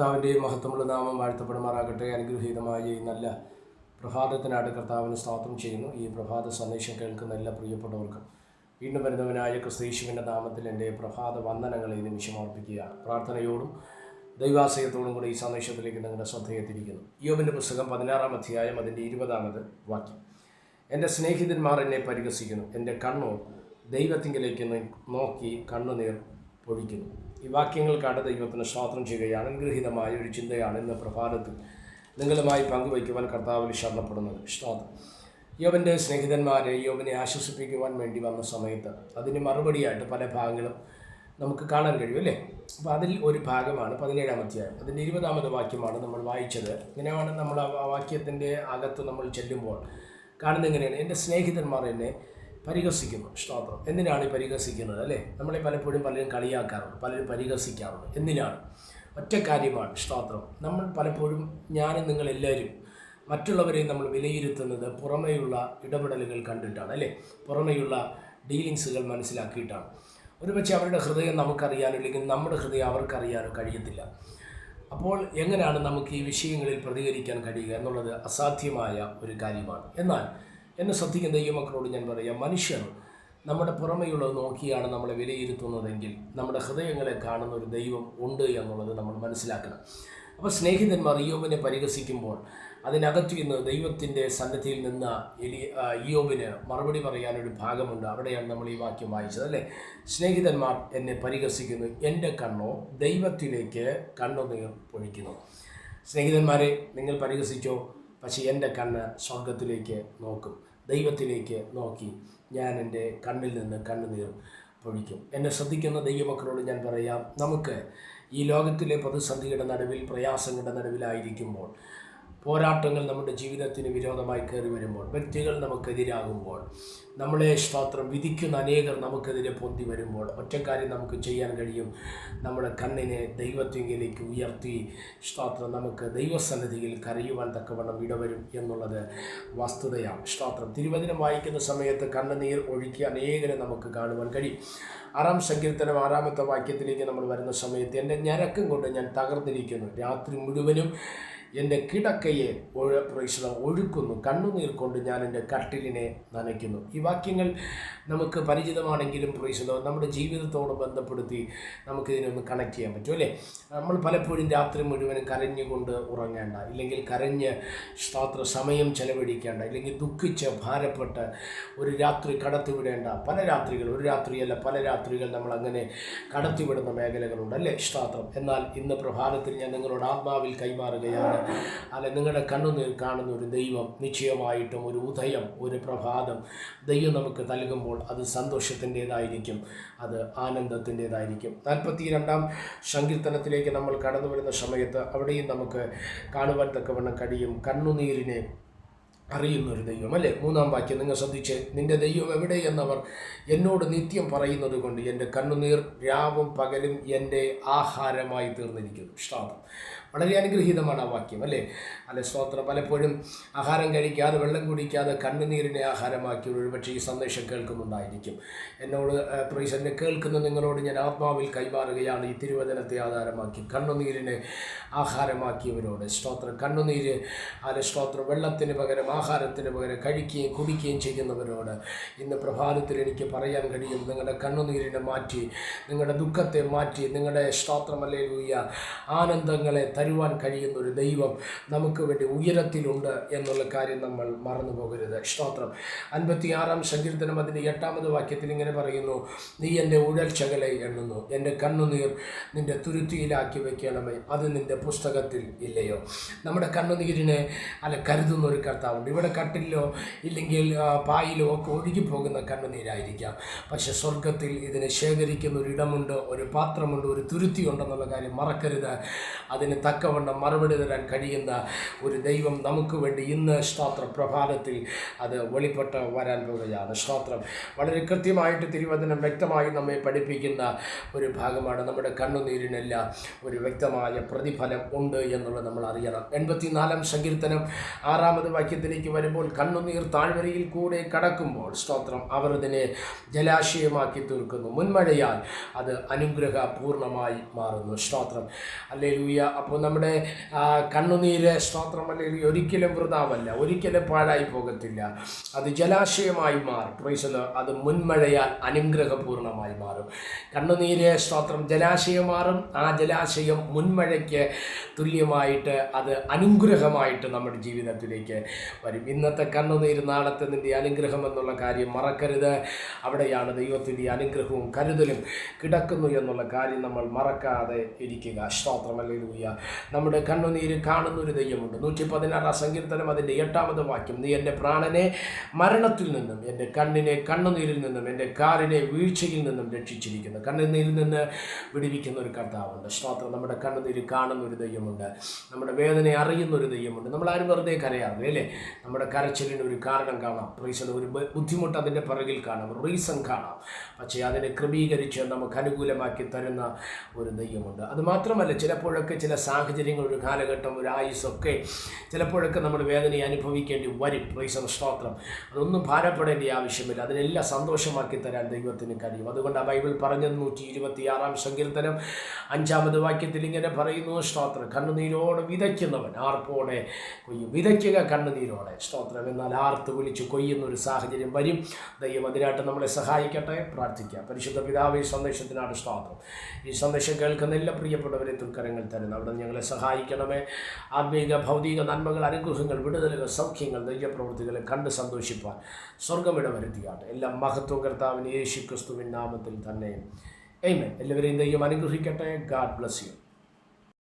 കർത്താവിന്റെയും മഹത്വമുള്ള നാമം വാഴ്ത്തപ്പെടുമാറാകട്ടെ. അനുഗ്രഹീതമായ ഈ നല്ല പ്രഭാതത്തിനായിട്ട് കർത്താവിന് സ്തോത്രം ചെയ്യുന്നു. ഈ പ്രഭാത സന്ദേശം കേൾക്കുന്ന എല്ലാ പ്രിയപ്പെട്ടവർക്കും. വീണ്ടും വരുന്നവനായ ക്രിസ്തീശുവിന്റെ നാമത്തിൽ എന്റെ പ്രഭാത വന്ദനങ്ങളെ നിമിഷം അർപ്പിക്കുകയാണ്. പ്രാർത്ഥനയോടും ദൈവാശയത്തോടും കൂടി ഈ സന്ദേശത്തിലേക്ക് നിങ്ങളുടെ ശ്രദ്ധയെത്തിരിക്കുന്നു യോബിന്റെ പുസ്തകം പതിനാറാം അധ്യായം അതിന്റെ ഇരുപതാമത് വാക്യം. എന്റെ സ്നേഹിതന്മാർ എന്നെ പരിഹസിക്കുന്നു. എന്റെ കണ്ണോ ദൈവത്തിങ്കിലേക്ക് നോക്കി കണ്ണുനീർ പൊഴിക്കുന്നു. ഈ വാക്യങ്ങൾ കണ്ട ദൈവത്തിന് സ്വാതന്ത്ര്യം ചെയ്യുകയാണ്. അനുഗ്രഹീതമായ ഒരു ചിന്തയാണ് ഇന്ന് പ്രഭാതത്തിൽ നിങ്ങളുമായി പങ്കുവയ്ക്കുവാൻ കർത്താവിൽ ശരണപ്പെടുന്നത് സ്തോത്രം യോവന്റെ സ്നേഹിതന്മാരെ യോവനെ ആശ്വസിപ്പിക്കുവാൻ വേണ്ടി വന്ന സമയത്ത് അതിന് മറുപടിയായിട്ട് പല ഭാഗങ്ങളും നമുക്ക് കാണാൻ കഴിയും അല്ലേ? അപ്പോൾ അതിൽ ഒരു ഭാഗമാണ് പതിനേഴാം അധ്യായം. അതിന്റെ ഇരുപതാമത് വാക്യമാണ് നമ്മൾ വായിച്ചത്. ഇങ്ങനെയാണ് നമ്മൾ ആ വാക്യത്തിന്റെ അകത്ത് നമ്മൾ ചെല്ലുമ്പോൾ കാണുന്നത് എങ്ങനെയാണ് എന്റെ സ്നേഹിതന്മാർ എന്നെ പരിഹസിക്കുന്നു. സ്തോത്രം. എന്തിനാണ് ഈ പരിഹസിക്കുന്നത്? അല്ലേ? നമ്മളെ പലപ്പോഴും പലരും കളിയാക്കാറുണ്ട്. പലരും പരിഹസിക്കാറുണ്ട്. എന്തിനാണ്? ഒറ്റ കാര്യമാണ്. സ്തോത്രം. നമ്മൾ പലപ്പോഴും ഞാനും നിങ്ങളെല്ലാവരും മറ്റുള്ളവരെ നമ്മൾ വിലയിരുത്തുന്നത് പുറമേയുള്ള ഇടപെടലുകൾ കണ്ടിട്ടാണ്. അല്ലേ? പുറമേയുള്ള ഡീലിങ്സുകൾ മനസ്സിലാക്കിയിട്ടാണ്. ഒരുപക്ഷെ അവരുടെ ഹൃദയം നമുക്കറിയാനോ അല്ലെങ്കിൽ നമ്മുടെ ഹൃദയം അവർക്കറിയാനോ കഴിയത്തില്ല. അപ്പോൾ എങ്ങനെയാണ് നമുക്ക് ഈ വിഷയങ്ങളിൽ പ്രതികരിക്കാൻ കഴിയുക എന്നുള്ളത് അസാധ്യമായ ഒരു കാര്യമാണ്. എന്നാൽ എന്നെ ശ്രദ്ധിക്കുന്ന ദൈവമക്കളോട് ഞാൻ പറയാം മനുഷ്യർ നമ്മുടെ പുറമെയുള്ളത് നോക്കിയാണ് നമ്മളെ വിലയിരുത്തുന്നതെങ്കിൽ നമ്മുടെ ഹൃദയങ്ങളെ കാണുന്ന ഒരു ദൈവം ഉണ്ട് എന്നുള്ളത് നമ്മൾ മനസ്സിലാക്കണം. അപ്പോൾ സ്നേഹിതന്മാർ ഇയോബിനെ പരിഹസിക്കുമ്പോൾ അതിനകത്തു നിന്ന് ദൈവത്തിന്റെ സന്നദ്ധിയിൽ നിന്ന് എലി ഇയോബിന് മറുപടി പറയാനൊരു ഭാഗമുണ്ട്. അവിടെയാണ് നമ്മൾ ഈ വാക്യം വായിച്ചത് അല്ലേ? സ്നേഹിതന്മാർ എന്നെ പരിഹസിക്കുന്നു എന്റെ കണ്ണോ ദൈവത്തിലേക്ക് കണ്ണുനീർ പൊഴിക്കുന്നു. സ്നേഹിതന്മാരെ നിങ്ങൾ പരിഹസിച്ചോ? പക്ഷേ എന്റെ കണ്ണ് സ്വർഗത്തിലേക്ക് നോക്കും. ദൈവത്തിലേക്ക് നോക്കി ഞാൻ എന്റെ കണ്ണിൽ നിന്ന് കണ്ണുനീർ പൊഴിക്കും. എന്നെ ശ്രദ്ധിക്കുന്ന ദൈവമക്കളോട് ഞാൻ പറയാം നമുക്ക് ഈ ലോകത്തിലെ പ്രതിസന്ധിയുടെ നടുവിൽ പ്രയാസങ്ങളുടെ നടുവിലായിരിക്കുമ്പോൾ പോരാട്ടങ്ങൾ നമ്മുടെ ജീവിതത്തിന് വിരോധമായി കയറി വരുമ്പോൾ വ്യക്തികൾ നമുക്കെതിരാകുമ്പോൾ നമ്മളെ സ്തോത്രം വിധിക്കുന്ന അനേകർ നമുക്കെതിരെ പൊന്തി വരുമ്പോൾ ഒറ്റക്കാര്യം നമുക്ക് ചെയ്യാൻ കഴിയും. നമ്മുടെ കണ്ണിനെ ദൈവത്തിങ്കിലേക്ക് ഉയർത്തി സ്തോത്രം നമുക്ക് ദൈവസന്നിധിയിൽ കരയുവാൻ തക്കവണ്ണം ഇടവരും എന്നുള്ളത് വസ്തുതയാണ്. സ്തോത്രം തിരുവചനം വായിക്കുന്ന സമയത്ത് കണ്ണുനീർ ഒഴുക്കി അനേകരെ നമുക്ക് കാണുവാൻ കഴിയും. ആറാം സങ്കീർത്തനം ആറാമത്തെ വാക്യത്തിലേക്ക് നമ്മൾ വരുന്ന സമയത്ത് എന്റെ ഞരക്കം കൊണ്ട് ഞാൻ തകർന്നിരിക്കുന്നു. രാത്രി മുഴുവനും എന്റെ കിടക്കയെ ഒഴ പ്രേക്ഷണം ഒഴുക്കുന്നു. കണ്ണുനീർ കൊണ്ട് ഞാൻ എന്റെ കട്ടിലിനെ നനയ്ക്കുന്നു. ഈ വാക്യങ്ങൾ നമുക്ക് പരിചിതമാണെങ്കിലും പ്രേക്ഷണം നമ്മുടെ ജീവിതത്തോട് ബന്ധപ്പെടുത്തി നമുക്കിതിനൊന്ന് കണക്ട് ചെയ്യാൻ പറ്റും അല്ലേ? നമ്മൾ പലപ്പോഴും രാത്രി മുഴുവനും കരഞ്ഞുകൊണ്ട് ഉറങ്ങേണ്ട ഇല്ലെങ്കിൽ കരഞ്ഞ് സ്തോത്ര സമയം ചെലവഴിക്കേണ്ട ഇല്ലെങ്കിൽ ദുഃഖിച്ച് ഭാരപ്പെട്ട് ഒരു രാത്രി കടത്തിവിടേണ്ട പല രാത്രികൾ ഒരു രാത്രിയല്ല പല രാത്രികൾ നമ്മൾ അങ്ങനെ കടത്തിവിടുന്ന മേഖലകളുണ്ട് അല്ലേ? ഇഷ്ടാത്രം. എന്നാൽ ഇന്ന് പ്രഭാതത്തിൽ ഞാൻ നിങ്ങളോട് ആത്മാവിൽ കൈമാറുകയാണ്. അല്ലെ നിങ്ങളുടെ കണ്ണുനീർ കാണുന്ന ഒരു ദൈവം നിശ്ചയമായിട്ടും ഒരു ഉദയം ഒരു പ്രഭാതം ദൈവം നമുക്ക് നൽകുമ്പോൾ അത് സന്തോഷത്തിന്റേതായിരിക്കും അത് ആനന്ദത്തിന്റേതായിരിക്കും. നാൽപ്പത്തി രണ്ടാം സങ്കീർത്തനത്തിലേക്ക് നമ്മൾ കടന്നു വരുന്ന സമയത്ത് അവിടെയും നമുക്ക് കാണുവാൻ തക്കവണ്ണം കഴിയും കണ്ണുനീരിനെ അറിയുന്ന ഒരു ദൈവം അല്ലേ? മൂന്നാം വാക്യം നിങ്ങൾ ശ്രദ്ധിച്ച്. നിന്റെ ദൈവം എവിടെ എന്നവർ എന്നോട് നിത്യം പറയുന്നത് കൊണ്ട് എന്റെ കണ്ണുനീർ രാവും പകലും എന്റെ ആഹാരമായി തീർന്നിരിക്കുന്നു. സ്തോത്രം വളരെ അനുഗ്രഹീതമാണ് ആ വാക്യം അല്ലേ? അല്ലെ സ്തോത്രം. പലപ്പോഴും ആഹാരം കഴിക്കാതെ വെള്ളം കുടിക്കാതെ കണ്ണുനീരിനെ ആഹാരമാക്കി ഒരുപക്ഷെ ഈ സന്ദേശം കേൾക്കുന്നുണ്ടായിരിക്കും. എന്നോട് പ്രൈസ് എന്നെ കേൾക്കുന്ന നിങ്ങളോട് ഞാൻ ആത്മാവിൽ കൈമാറുകയാണ്. ഈ തിരുവചനത്തെ ആധാരമാക്കി കണ്ണുനീരിനെ ആഹാരമാക്കിയവരോട് സ്തോത്രം. കണ്ണുനീര് അല്ലെ സ്തോത്രം. വെള്ളത്തിന് പകരം ആഹാരത്തിന് പകരം കഴിക്കുകയും കുടിക്കുകയും ചെയ്യുന്നവരോട് ഇന്ന് പ്രഭാതത്തിൽ എനിക്ക് പറയാൻ കഴിയും നിങ്ങളുടെ കണ്ണുനീരിനെ മാറ്റി നിങ്ങളുടെ ദുഃഖത്തെ മാറ്റി നിങ്ങളുടെ സ്തോത്രമല്ലേ ആനന്ദങ്ങളെ തരുവാൻ കഴിയുന്ന ഒരു ദൈവം നമുക്ക് വേണ്ടി ഉയരത്തിലുണ്ട് എന്നുള്ള കാര്യം നമ്മൾ മറന്നു പോകരുത് സ്തോത്രം. അൻപത്തിയാറാം സങ്കീർത്തനം അതിന്റെ എട്ടാമത് വാക്യത്തിൽ ഇങ്ങനെ പറയുന്നു നീ എന്റെ ഉഴൽച്ചകളെ എണ്ണുന്നു എന്റെ കണ്ണുനീർ നിന്റെ തുരുത്തിയിലാക്കി വെക്കണമേ അത് നിന്റെ പുസ്തകത്തിൽ ഇല്ലയോ? നമ്മുടെ കണ്ണുനീരിനെ അല്ല കരുതുന്ന ഒരു കർത്താവുണ്ട്. ഇവിടെ കട്ടിലോ ഇല്ലെങ്കിൽ പായിലോ ഒക്കെ ഒഴുകിപ്പോകുന്ന കണ്ണുനീരായിരിക്കാം. പക്ഷേ സ്വർഗത്തിൽ ഇതിനെ ശേഖരിക്കുന്ന ഒരു ഇടമുണ്ട് ഒരു പാത്രമുണ്ട് ഒരു തുരുത്തി ഉണ്ടെന്നുള്ള കാര്യം മറക്കരുത്. അതിന് തക്കവണ്ണം മറുപടി തരാൻ കഴിയുന്ന ഒരു ദൈവം നമുക്ക് വേണ്ടി ഇന്ന് സ്തോത്ര. പ്രഭാതത്തിൽ അത് വെളിപ്പെട്ട് വരാൻ പോകുകയാണ്. സ്തോത്രം. വളരെ കൃത്യമായിട്ട് തിരുവചനം വ്യക്തമായി നമ്മെ പഠിപ്പിക്കുന്ന ഒരു ഭാഗമാണ്. നമ്മുടെ കണ്ണുനീരിനെല്ലാം ഒരു വ്യക്തമായ പ്രതിഫലം ഉണ്ട് എന്നുള്ളത് നമ്മൾ അറിയണം. എൺപത്തിനാലാം സങ്കീർത്തനം ആറാമത് വാക്യത്തിലേക്ക് വരുമ്പോൾ കണ്ണുനീർ താഴ്വരയിൽ കൂടെ കടക്കുമ്പോൾ സ്തോത്രം അവർ അതിനെ ജലാശയമാക്കി തീർക്കുന്നു. മുൻമഴയാൽ അത് അനുഗ്രഹപൂർണമായി മാറുന്നു. സ്തോത്രം. അല്ലേ ലൂയ അപ്പോൾ നമ്മുടെ കണ്ണുനീര് സ്തോത്രം അല്ലെങ്കിൽ ഒരിക്കലും വൃതാവല്ല. ഒരിക്കലും പാഴായി പോകത്തില്ല. അത് ജലാശയമായി മാറും. പ്രൈസലോ അത് മുൻമഴയാൽ അനുഗ്രഹപൂർണമായി മാറും. കണ്ണുനീര് സ്തോത്രം ജലാശയം മാറും. ആ ജലാശയം മുൻമഴയ്ക്ക് തുല്യമായിട്ട് അത് അനുഗ്രഹമായിട്ട് നമ്മുടെ ജീവിതത്തിലേക്ക് വരും. ഇന്നത്തെ കണ്ണുനീര് നാളത്തെ നിന്റെ അനുഗ്രഹം എന്നുള്ള കാര്യം മറക്കരുത്. അവിടെയാണ് ദൈവത്തിന്റെ അനുഗ്രഹവും കരുതലും കിടക്കുന്നു എന്നുള്ള കാര്യം നമ്മൾ മറക്കാതെ ഇരിക്കുക. സ്തോത്രമല്ലേലൂയ നമ്മുടെ കണ്ണുനീര് കാണുന്നൊരു ദൈവമുണ്ട്. നൂറ്റി പതിനാറാം സങ്കീർത്തനം അതിന്റെ എട്ടാമത് വാക്യം. നീ എന്റെ പ്രാണനെ മരണത്തിൽ നിന്നും എന്റെ കണ്ണിനെ കണ്ണുനീരിൽ നിന്നും എന്റെ കാറിനെ വീഴ്ചയിൽ നിന്നും രക്ഷിച്ചിരിക്കുന്നു. കണ്ണുനീരിൽ നിന്ന് വിടിവിക്കുന്ന ഒരു കർത്താവുണ്ട്. സ്തോത്രം. നമ്മുടെ കണ്ണുനീര് കാണുന്ന ഒരു ദൈവമുണ്ട്. നമ്മുടെ വേദനയെ അറിയുന്ന ഒരു ദൈവമുണ്ട്. നമ്മൾ ആരും വെറുതെ കരയാറില്ല? അല്ലേ? നമ്മുടെ കരച്ചിലിന് ഒരു കാരണം കാണാം. റീസൺ ഒരു ബുദ്ധിമുട്ട് അതിന്റെ പിറകിൽ കാണാം. റീസൺ കാണാം. പക്ഷേ അതിനെ ക്രമീകരിച്ച് നമുക്ക് അനുകൂലമാക്കി തരുന്ന ഒരു ദൈവമുണ്ട്. അത് മാത്രമല്ല ചിലപ്പോഴൊക്കെ ചില സാഹചര്യങ്ങൾ ഒരു കാലഘട്ടം ഒരു ആയുസ്സൊക്കെ ചിലപ്പോഴൊക്കെ നമ്മൾ വേദനയെ അനുഭവിക്കേണ്ടി വരും. പ്രൈസർ സ്തോത്രം. അതൊന്നും ഭാരപ്പെടേണ്ട ആവശ്യമില്ല. അതിനെല്ലാം സന്തോഷമാക്കി തരാൻ ദൈവത്തിന് കഴിയും. അതുകൊണ്ട് ആ ബൈബിൾ പറഞ്ഞ നൂറ്റി ഇരുപത്തിയാറാം സങ്കീർത്തനം അഞ്ചാമത് വാക്യത്തിൽ ഇങ്ങനെ പറയുന്നു സ്തോത്രം. കണ്ണുനീരോടെ വിതയ്ക്കുന്നവൻ ആർപ്പോടെ കൊയ്യും? വിതയ്ക്കുക കണ്ണുനീരോടെ. സ്തോത്രം. എന്നാൽ ആർത്ത് വിളിച്ച് കൊയ്യുന്ന ഒരു സാഹചര്യം വരും. ദൈവം അതിനായിട്ട് നമ്മളെ സഹായിക്കട്ടെ. പ്രാർത്ഥിക്കാം. പരിശുദ്ധ പിതാവ് ഈ സന്ദേശത്തിനാണ് സ്തോത്രം. ഈ സന്ദേശം കേൾക്കുന്ന എല്ലാ പ്രിയപ്പെട്ടവരെ തുൽക്കരങ്ങൾ തരുന്നു. അവിടെ ഞങ്ങളെ സഹായിക്കണമേ. ആത്മീക ഭൗതിക നന്മകൾ അനുഗ്രഹങ്ങൾ വിടുതലുകൾ സൗഖ്യങ്ങൾ ദൈവപ്രവൃത്തികളെ കണ്ട് സന്തോഷിപ്പാൻ സ്വർഗമിട വരുത്തിയാണ് എല്ലാം മഹത്വം കർത്താവിന് യേശു ക്രിസ്തുവിൻ നാമത്തിൽ തന്നെ. എയ്മേ എല്ലാവരെയും ദൈവം അനുഗ്രഹിക്കട്ടെ. God bless you